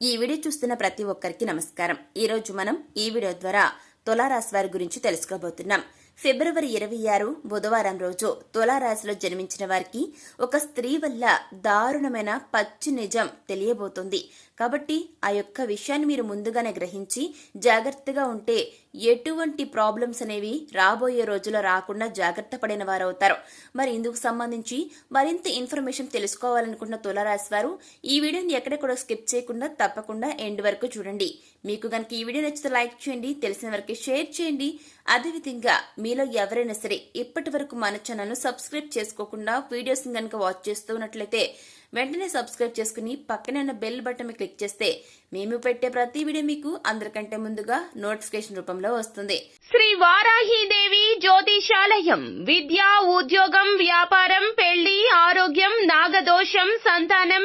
ఈ వీడియో చూస్తున్న ప్రతి ఒక్కరికి నమస్కారం. ఈ రోజు మనం ఈ వీడియో ద్వారా తులారాశి వారి గురించి తెలుసుకోబోతున్నాం. ఫిబ్రవరి ఇరవై ఆరు బుధవారం రోజు తులారాశిలో జన్మించిన వారికి ఒక స్త్రీ వల్ల దారుణమైన పచ్చి నిజం తెలియబోతుంది. కాబట్టి ఆ యొక్క విషయాన్ని మీరు ముందుగానే గ్రహించి జాగ్రత్తగా ఉంటే ఎటువంటి ప్రాబ్లమ్స్ అనేవి రాబోయే రోజుల్లో రాకుండా జాగ్రత్త పడిన వారు అవుతారు మరి ఇందుకు సంబంధించి మరింత ఇన్ఫర్మేషన్ తెలుసుకోవాలనుకున్న తులారాశి వారు ఈ వీడియోని ఎక్కడెక్కడ స్కిప్ చేయకుండా తప్పకుండా ఎండ్ వరకు చూడండి. మీకు కనుక ఈ వీడియో నచ్చితే లైక్ చేయండి తెలిసిన వరకు షేర్ చేయండి. అదేవిధంగా మీలో ఎవరైనా సరే ఇప్పటి వరకు మన ఛానల్ను సబ్స్క్రైబ్ చేసుకోకుండా వీడియోస్ని కనుక వాచ్ చేస్తూ ఉన్నట్లయితే వెంటనే సబ్స్క్రైబ్ చేసుకుని పక్కనే ఉన్న బెల్ బటన్ క్లిక్ చేస్తే మేము పెట్టే ప్రతి వీడియో మీకు అందరికంటే ముందుగా నోటిఫికేషన్ రూపంలో వస్తుంది. శ్రీ వారాహీదేవి జ్యోతిషాలయం విద్య ఉద్యోగం వ్యాపారం పెళ్ళి ఆరోగ్యం నాగదోషం సంతానం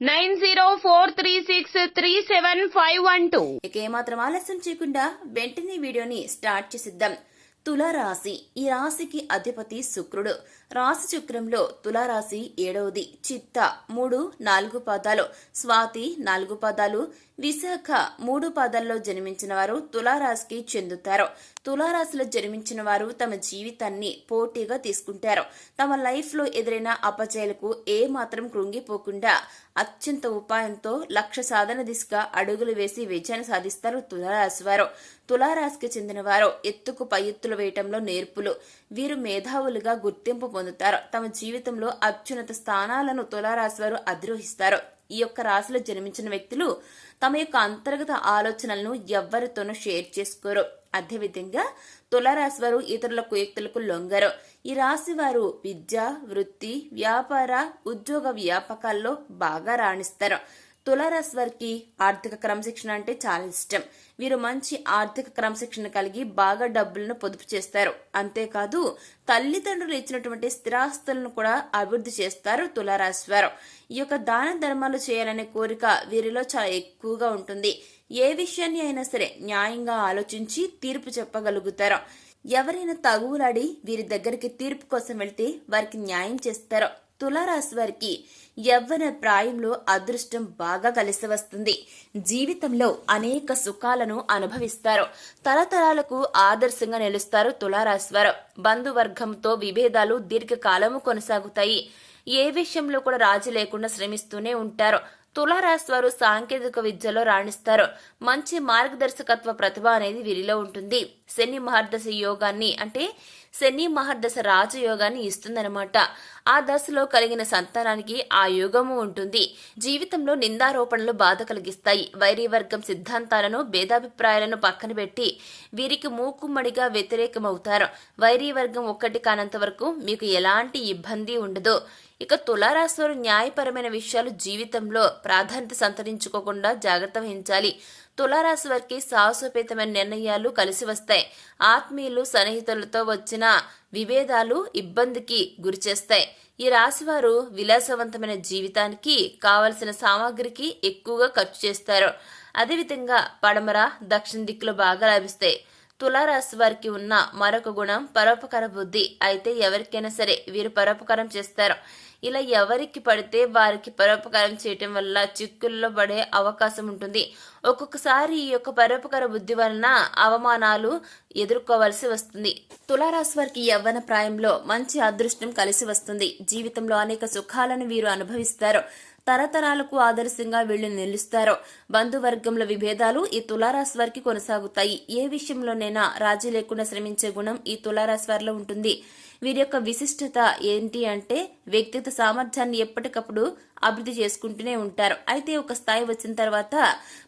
nine zero four three six three seven five one two. ఇక ఏమాత్రం ఆలస్యం చేయకుండా వెంటనే వీడియోని స్టార్ట్ చేసిద్దాం. తులారాశి. ఈ రాశికి అధిపతి శుక్రుడు. రాశి చక్రంలో తులారాశి ఏడవది. చిత్త మూడు నాలుగు పాదాలు. స్వాతి నాలుగు పాదాలు. విశాఖ మూడు పాదాల్లో జన్మించిన వారు తులారాశికి చెందుతారు. తులారాశిలో జన్మించిన వారు తమ జీవితాన్ని పోటీగా తీసుకుంటారు. తమ లైఫ్లో ఎదురైన అపజయాలకు ఏ మాత్రం కృంగిపోకుండా అత్యంత ఉపాయంతో లక్ష్య సాధన దిశగా అడుగులు వేసి విజయాన్ని సాధిస్తారు తులారాశి వారు. తులారాశికి చెందిన వారు ఎత్తుకు పై ఎత్తులు వేయటంలో నేర్పులు. వీరు మేధావులుగా గుర్తింపు పొందుతారు. తమ జీవితంలో అత్యున్నత స్థానాలను తులారాశి వారు అధిరోహిస్తారు. ఈ యొక్క రాశిలో జన్మించిన వ్యక్తులు తమ యొక్క అంతర్గత ఆలోచనలను ఎవ్వరితోనూ షేర్ చేసుకోరు. అదేవిధంగా తులారాశి వారు ఇతరుల కుయుక్తులకు లొంగరు. ఈ రాశి వారు విద్య వృత్తి వ్యాపార ఉద్యోగ వ్యాపకాల్లో బాగా రాణిస్తారు. తులారాశి వారికి ఆర్థిక క్రమశిక్షణ అంటే చాలా ఇష్టం. వీరు మంచి ఆర్థిక క్రమశిక్షణ కలిగి బాగా డబ్బులను పొదుపు చేస్తారు. అంతేకాదు తల్లిదండ్రులు ఇచ్చినటువంటి స్థిరాస్తులను కూడా అభివృద్ధి చేస్తారు తులారాశి వారు. ఈ యొక్క దాన ధర్మాలు చేయాలనే కోరిక వీరిలో చాలా ఎక్కువగా ఉంటుంది. ఏ విషయాన్ని అయినా సరే న్యాయంగా ఆలోచించి తీర్పు చెప్పగలుగుతారు. ఎవరైనా తగువులాడి వీరి దగ్గరికి తీర్పు కోసం వెళ్తే వారికి న్యాయం చేస్తారో తులారాశి వారికి యవ్వన ప్రాయంలో అదృష్టం బాగా కలిసి వస్తుంది. జీవితంలో అనేక సుఖాలను అనుభవిస్తారు. తరతరాలకు ఆదర్శంగా నిలుస్తారు తులారాశి వారు. బంధువర్గంతో విభేదాలు దీర్ఘకాలము కొనసాగుతాయి. ఏ విషయంలో కూడా రాజీ లేకుండా శ్రమిస్తూనే ఉంటారు. తులారాశి వారు సాంకేతిక విద్యలో రాణిస్తారు. మంచి మార్గదర్శకత్వ ప్రతిభ అనేది వీరిలో ఉంటుంది. శని మహర్దశ యోగాన్ని అంటే శని మహర్దశ రాజయోగాన్ని ఇస్తుందన్నమాట. ఆ దశలో కలిగిన సంతానానికి ఆ యోగము ఉంటుంది. జీవితంలో నిందారోపణలు బాధ కలిగిస్తాయి. వైరీవర్గం సిద్ధాంతాలను భేదాభిప్రాయాలను పక్కన పెట్టి వీరికి మూకుమ్మడిగా వ్యతిరేకమవుతారు. వైరీవర్గం ఒక్కటి కానంత వరకు మీకు ఎలాంటి ఇబ్బంది ఉండదు. ఇక తులారాశివారు న్యాయపరమైన విషయాలు జీవితంలో ప్రాధాన్యత సంతరించుకోకుండా జాగ్రత్త వహించాలి. తులారాశి వారికి సాహసోపేతమైన నిర్ణయాలు కలిసి వస్తాయి. ఆత్మీయులు సన్నిహితులతో వచ్చిన విభేదాలు ఇబ్బందికి గురిచేస్తాయి ఈ రాశివారు విలాసవంతమైన జీవితానికి కావలసిన సామాగ్రికి ఎక్కువగా ఖర్చు చేస్తారు. అదేవిధంగా పడమర దక్షిణ దిక్కులు బాగా లభిస్తాయి. తులారాశి వారికి ఉన్న మరొక గుణం పరోపకార బుద్ధి. అయితే ఎవరికైనా సరే వీరు పరోపకారం చేస్తారు. ఇలా ఎవరికి పడితే వారికి పరోపకారం చేయటం వల్ల చిక్కుల్లో పడే అవకాశం ఉంటుంది. ఒక్కొక్కసారి ఈ యొక్క పరోపకార బుద్ధి వలన అవమానాలు ఎదుర్కోవాల్సి వస్తుంది. తులారాశి వారికి యవ్వన ప్రాయంలో మంచి అదృష్టం కలిసి వస్తుంది. జీవితంలో అనేక సుఖాలను వీరు అనుభవిస్తారు. తరతరాలకు ఆదర్శంగా వీళ్ళు నిలుస్తారు. బంధువర్గంలో విభేదాలు ఈ తులారాశి వారికి కొనసాగుతాయి. ఏ విషయంలోనైనా రాజీ లేకుండా శ్రమించే గుణం ఈ తులారాశి వారిలో ఉంటుంది. వీరి యొక్క విశిష్టత ఏంటి అంటే వ్యక్తిగత సామర్థ్యాన్ని ఎప్పటికప్పుడు అభివృద్ధి చేసుకుంటూనే ఉంటారు. అయితే ఒక స్థాయి వచ్చిన తర్వాత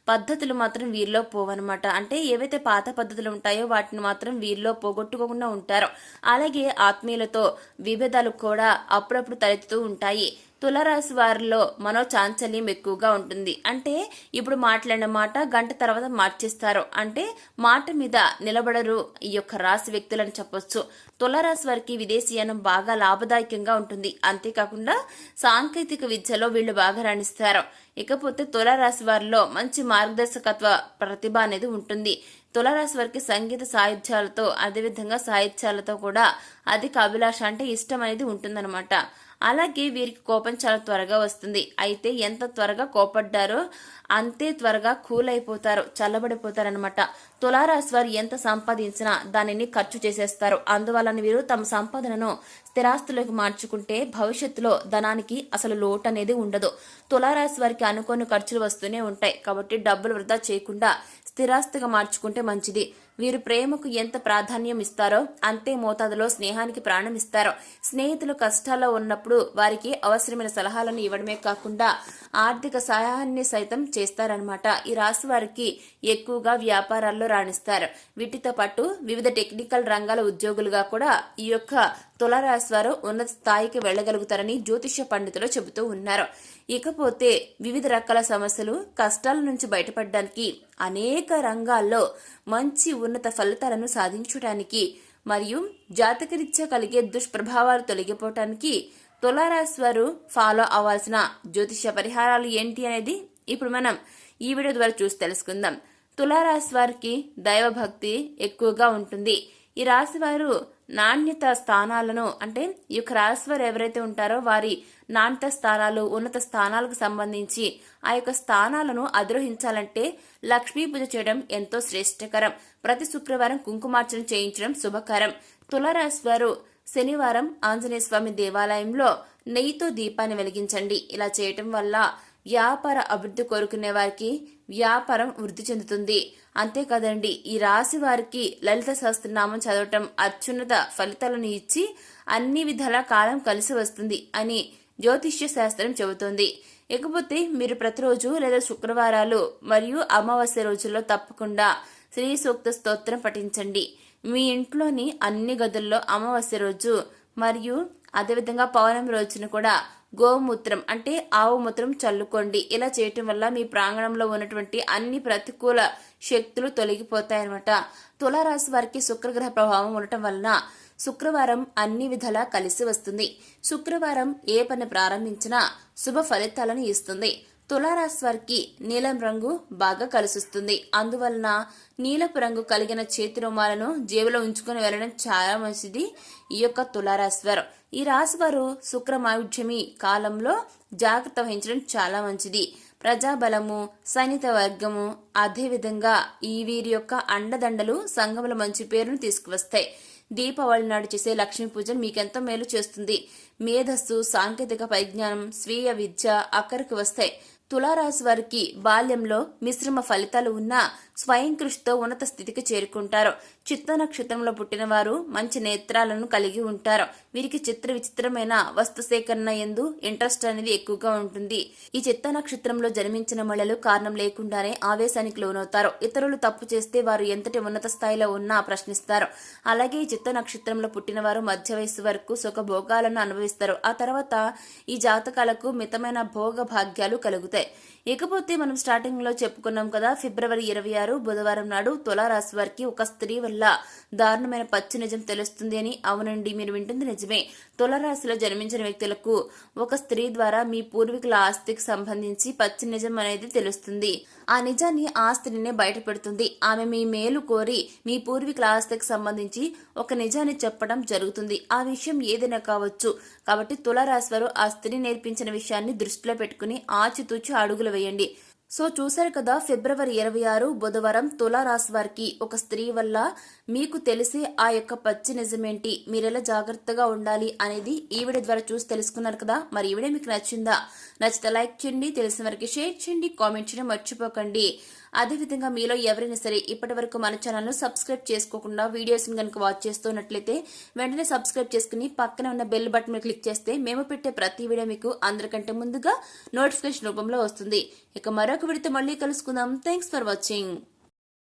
పద్ధతులు మాత్రం వీరిలో పోవన్నమాట. అంటే ఏవైతే పాత పద్ధతులు ఉంటాయో వాటిని మాత్రం వీరిలో పోగొట్టుకోకుండా ఉంటారు. అలాగే ఆత్మీయులతో విభేదాలు కూడా అప్పుడప్పుడు తలెత్తుతూ ఉంటాయి. తులరాశి వారిలో మనో చాంచల్యం ఎక్కువగా ఉంటుంది. అంటే ఇప్పుడు మాట్లాడిన మాట గంట తర్వాత మార్చేస్తారు. అంటే మాట మీద నిలబడరు ఈ యొక్క రాశి వ్యక్తులని చెప్పొచ్చు. తులరాశి వారికి విదేశీయానం బాగా లాభదాయకంగా ఉంటుంది. అంతేకాకుండా సాంకేతిక విద్యలో వీళ్ళు బాగా రాణిస్తారు. ఇకపోతే తులారాశి వారిలో మంచి మార్గదర్శకత్వ ప్రతిభ అనేది ఉంటుంది. తులారాశి వారికి సంగీత సాహిత్యాలతో అదేవిధంగా సాహిత్యాలతో కూడా అధిక అభిలాష అంటే ఇష్టం అనేది ఉంటుందన్నమాట. అలాగే వీరికి కోపం చాలా త్వరగా వస్తుంది. అయితే ఎంత త్వరగా కోపడ్డారో అంతే త్వరగా కూల్ అయిపోతారు చల్లబడిపోతారనమాట తులారాశి వారు ఎంత సంపాదించినా దానిని ఖర్చు చేసేస్తారు. అందువలన వీరు తమ సంపాదనను స్థిరాస్తులకు మార్చుకుంటే భవిష్యత్తులో ధనానికి అసలు లోటు అనేది ఉండదు. తులారాశి వారికి అనుకోని ఖర్చులు వస్తూనే ఉంటాయి. కాబట్టి డబ్బులు వృధా చేయకుండా స్థిరాస్తిగా మార్చుకుంటే మంచిది. వీరు ప్రేమకు ఎంత ప్రాధాన్యం ఇస్తారో అంతే మోతాదులో స్నేహానికి ప్రాణం ఇస్తారో. స్నేహితులు కష్టాల్లో ఉన్నప్పుడు వారికి అవసరమైన సలహాలను ఇవ్వడమే కాకుండా ఆర్థిక సహాయాన్ని సైతం చేస్తారనమాట ఈ రాశి వారికి ఎక్కువగా వ్యాపారాల్లో రాణిస్తారు. వీటితో పాటు వివిధ టెక్నికల్ రంగాల ఉద్యోగులుగా కూడా ఈ యొక్క తులారాశి వారు ఉన్నత స్థాయికి వెళ్ళగలుగుతారని జ్యోతిష పండితులు చెబుతూ ఉన్నారు. ఇకపోతే వివిధ రకాల సమస్యలు కష్టాల నుంచి బయటపడడానికి అనేక రంగాల్లో మంచి ఉన్నత ఫలితాలను సాధించడానికి మరియు జాతకరీత్యా కలిగే దుష్ప్రభావాలు తొలగిపోవటానికి తులారాశి వారు ఫాలో అవ్వాల్సిన జ్యోతిష పరిహారాలు ఏంటి అనేది ఇప్పుడు మనం ఈ వీడియో ద్వారా చూసి తెలుసుకుందాం. తులారాశి వారికి దైవభక్తి ఎక్కువగా ఉంటుంది. ఈ రాశి వారు నాణ్యత స్థానాలను అంటే ఈ యొక్క రాశి వారు ఎవరైతే ఉంటారో వారి నాణ్యత స్థానాలు ఉన్నత స్థానాలకు సంబంధించి ఆ యొక్క స్థానాలను అధిరోహించాలంటే లక్ష్మీ పూజ చేయడం ఎంతో శ్రేష్టకరం. ప్రతి శుక్రవారం కుంకుమార్చన చేయించడం శుభకరం. తులారాశి వారు శనివారం ఆంజనేయ స్వామి దేవాలయంలో నెయ్యితో దీపాన్ని వెలిగించండి. ఇలా చేయటం వల్ల వ్యాపార అభివృద్ధి కోరుకునే వారికి వ్యాపారం వృద్ధి చెందుతుంది. అంతేకాదండి ఈ రాశి వారికి లలిత సహస్రనామం చదవటం అత్యున్నత ఫలితాలను ఇచ్చి అన్ని విధాల కాలం కలిసి వస్తుంది అని జ్యోతిష్య శాస్త్రం చెబుతుంది. ఇకపోతే మీరు ప్రతిరోజు లేదా శుక్రవారాలు మరియు అమావాస్య రోజుల్లో తప్పకుండా శ్రీ సూక్త స్తోత్రం పఠించండి. మీ ఇంట్లోని అన్ని గదుల్లో అమావాస్య రోజు మరియు అదేవిధంగా పౌర్ణమి రోజున కూడా గోమూత్రం అంటే ఆవు మూత్రం చల్లుకోండి. ఇలా చేయటం వల్ల మీ ప్రాంగణంలో ఉన్నటువంటి అన్ని ప్రతికూల శక్తులు తొలగిపోతాయన్నమాట. తులారాశి వారికి శుక్రగ్రహ ప్రభావం ఉండటం వలన శుక్రవారం అన్ని విధాలా కలిసి వస్తుంది. శుక్రవారం ఏ పని ప్రారంభించినా శుభ ఫలితాలను ఇస్తుంది. తులారాశి వారికి నీలం రంగు బాగా కలిసిస్తుంది. అందువలన నీలపు రంగు కలిగిన చేతి రుమాలను జేబులో ఉంచుకొని వెళ్ళడం చాలా మంచిది ఈ యొక్క తులారాశి వారు. ఈ రాశి వారు శుక్రమాయుధ్యమి కాలంలో జాగ్రత్త వహించడం చాలా మంచిది. ప్రజాబలము సైనిక వర్గము అదేవిధంగా ఈ వీరి యొక్క అండదండలు సంఘముల మంచి పేరును తీసుకువస్తాయి. దీపావళి నాడు చేసే లక్ష్మీ పూజ మీకెంతో మేలు చేస్తుంది. మేధస్సు సాంకేతిక పరిజ్ఞానం స్వీయ విద్య అక్కడికి వస్తాయి. తులారాశి వారికి బాల్యంలో మిశ్రమ ఫలితాలు ఉన్నా స్వయం కృషితో ఉన్నత స్థితికి చేరుకుంటారు. చిత్త నక్షత్రంలో పుట్టిన వారు మంచి నేత్రాలను కలిగి ఉంటారు. వీరికి చిత్ర విచిత్రమైన వస్తు సేకరణ ఎందు ఇంట్రెస్ట్ అనేది ఎక్కువగా ఉంటుంది. ఈ చిత్త నక్షత్రంలో జన్మించిన మహిళలు కారణం లేకుండానే ఆవేశానికి లోనవుతారు. ఇతరులు తప్పు చేస్తే వారు ఎంతటి ఉన్నత స్థాయిలో ఉన్నా ప్రశ్నిస్తారు. అలాగే ఈ చిత్త నక్షత్రంలో పుట్టిన వారు మధ్య వయస్సు వరకు సుఖ భోగాలను అనుభవిస్తారు. ఆ తర్వాత ఈ జాతకాలకు మితమైన భోగ భాగ్యాలు కలుగుతాయి. ఇకపోతే మనం స్టార్టింగ్లో చెప్పుకున్నాం కదా ఫిబ్రవరి ఇరవై ఆరు బుధవారం నాడు తులారాశి వారికి ఒక స్త్రీ వల్ల దారుణమైన పచ్చి నిజం తెలుస్తుంది అని అవునండి మీరు వింటుంది నిజమే. తులారాశిలో జన్మించిన వ్యక్తులకు ఒక స్త్రీ ద్వారా మీ పూర్వీకుల ఆస్తికి సంబంధించి పచ్చి నిజం అనేది తెలుస్తుంది. ఆ నిజాన్ని ఆ స్త్రీనే బయటపెడుతుంది. ఆమె మీ మేలు కోరి మీ పూర్వీకుల ఆస్తికి సంబంధించి ఒక నిజాన్ని చెప్పడం జరుగుతుంది. ఆ విషయం ఏదైనా కావచ్చు. కాబట్టి తులారాశి వారు ఆ స్త్రీ నేర్పించిన విషయాన్ని దృష్టిలో పెట్టుకుని ఆచితూచి అడుగులు వేయండి. సో చూశారు కదా ఫిబ్రవరి ఇరవై ఆరు బుధవారం తులారాశి వారికి ఒక స్త్రీ వల్ల మీకు తెలిసే ఆ యొక్క పచ్చి నిజమేంటి? మీరెలా జాగ్రత్తగా ఉండాలి అనేది ఈవిడ ద్వారా చూసి తెలుసుకున్నారు కదా. మరి ఈవిడ మీకు నచ్చిందా? నచ్చితే లైక్ చేయండి తెలిసిన వరకు షేర్ చేయండి కామెంట్ చేయడం మర్చిపోకండి. అదేవిధంగా మీలో ఎవరైనా సరే ఇప్పటి వరకు మన ఛానల్ను సబ్స్క్రైబ్ చేసుకోకుండా వీడియోస్ని కనుక వాచ్ చేస్తున్నట్లయితే వెంటనే సబ్స్క్రైబ్ చేసుకుని పక్కన ఉన్న బెల్ బటన్ క్లిక్ చేస్తే మేము పెట్టే ప్రతి వీడియో మీకు అందరికంటే ముందుగా నోటిఫికేషన్ రూపంలో వస్తుంది. ఇక మరొక వీడితో మళ్ళీ కలుసుకుందాం. Thanks for watching